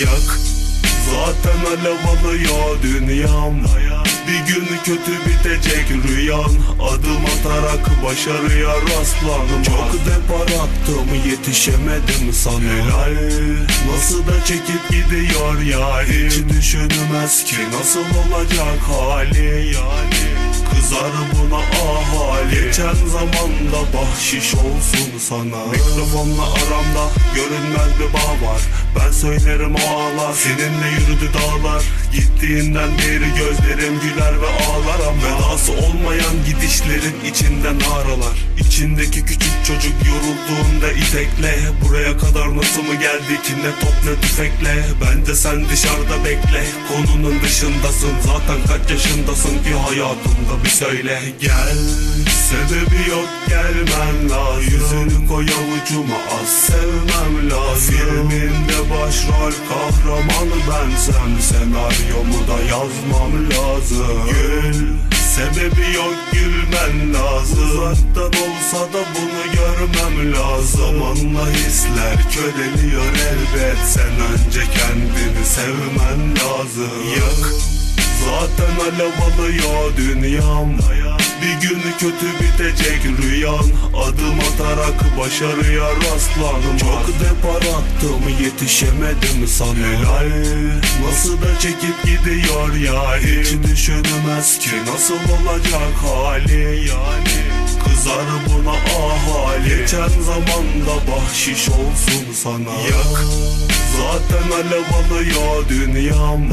Yak Zaten alev alıyor dünyam. Bir gün kötü bitecek rüyan Adım atarak başarıya rastlanma Çok depar attım yetişemedim sana. Helal Nasıl da çekip gidiyor ya? Hiç düşünmez ki nasıl olacak hali yani Kızar buna ahali Geçen zamanda bahşiş olsun sana. Mikrofonla aramda görünmez bir bağ var. Ben söylerim o ağlar Seninle yürüdü dağlar. Gittiğinden beri gözlerim güler ve ağlar Ama vedası olmayan gidişlerin içinden ağralar İçindeki küçük çocuk yorulduğunda itekle Buraya kadar nasıl mı geldik? Ne top ne tüfekle? Bence sen dışarıda bekle. Konunun dışındasın zaten kaç yaşındasın ki hayatımda bir söyle. Gel sebebi yok gelmen lazım Yüzünü koy avucuma az sevmem lazım Filminde başrol kahramanı bensem Senaryomu da yazmam lazım. Gül Sebebi yok gülmen lazım. Uzaktan olsa da bunu görmem lazım. Zamanla hisler köreliyor elbet. Sen önce kendini sevmen lazım. Yak Zaten alev alıyor dünyam. gün kötü bitecek rüyan. Adım atarak başarıya rastlanma Çok depar attım yetişemedim sana. Helal. Nasıl da çekip gidiyor ya? Hiç düşünmez ki nasıl olacak hali yani. Kızar buna ahali. Geçen zamanda bahşiş olsun sana. Yak. Zaten alev alıyor dünyam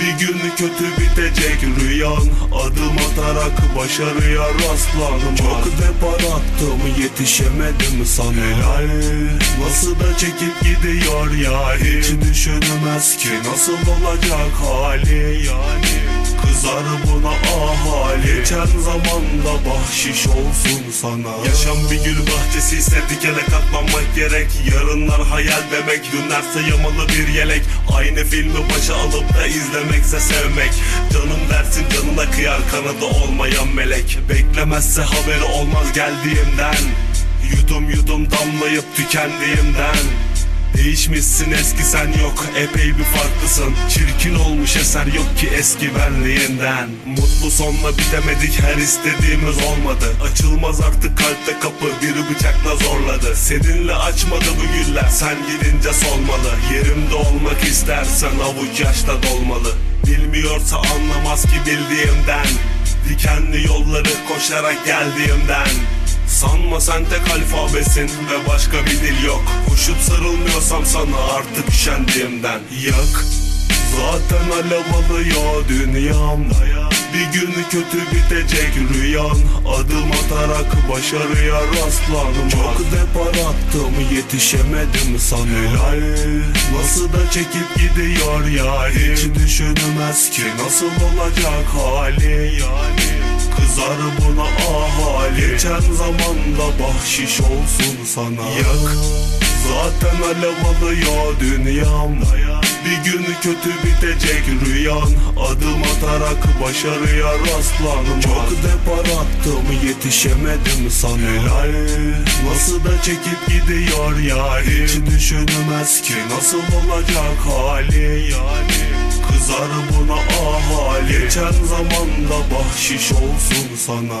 Bir gün kötü bitecek rüyan. Adım atarak başarıya rastlanma Çok depar attım yetişemedim sana. Helal. Nasıl da çekip gidiyor ya? Hiç düşünmez ki nasıl olacak hali yani Kızar buna ahali Geçen zamanda bahşiş olsun sana. Yaşam bir gül bahçesi ise dikene katlanmak gerek. Yarınlar hayal demek Dünlerse yamalı bir yelek. Aynı filmi başa alıp da izlemekse sevmek. Canım dersin canına kıyar kanadı olmayan melek. Beklemezse haberi olmaz geldiğimden. Yudum yudum damlayıp tükendiğimden Değişmişsin eski sen yok. Epey bir farklısın. Çirkin olmuş eser yok ki eski benliğinden. Mutlu sonla bitemedik her istediğimiz olmadı. Açılmaz artık kalpte kapı biri bıçakla zorladı. Seninle açmadı bu güller sen gidince solmalı. Yerimde olmak istersen avuç yaşta dolmalı. Bilmiyorsa anlamaz ki bildiğimden. Dikenli yolları koşarak geldiğimden Sanma sen tek alfabesin ve başka bir dil yok. Koşup sarılmıyorsam sana artık üşendiğimden Yak. Zaten alev alıyor dünyam. Bir gün kötü bitecek rüyan. Adım atarak başarıya rastlanma Çok depar attım yetişemedim sana. Helal. Nasıl da çekip gidiyor ya? Hiç düşünmez ki nasıl olacak hali yani. Kızar buna ahali Geçen zamanda bahşiş olsun sana. Yak. Zaten alev alıyor dünyam. Bir gün kötü bitecek rüyan. Adım atarak başarıya rastlanma Çok depar attım yetişemedim sana. Helal. Nasıl da çekip gidiyor ya? Hiç düşünmez ki nasıl olacak hali yani. Kızar buna ahali. Geçen zamanda bahşiş olsun sana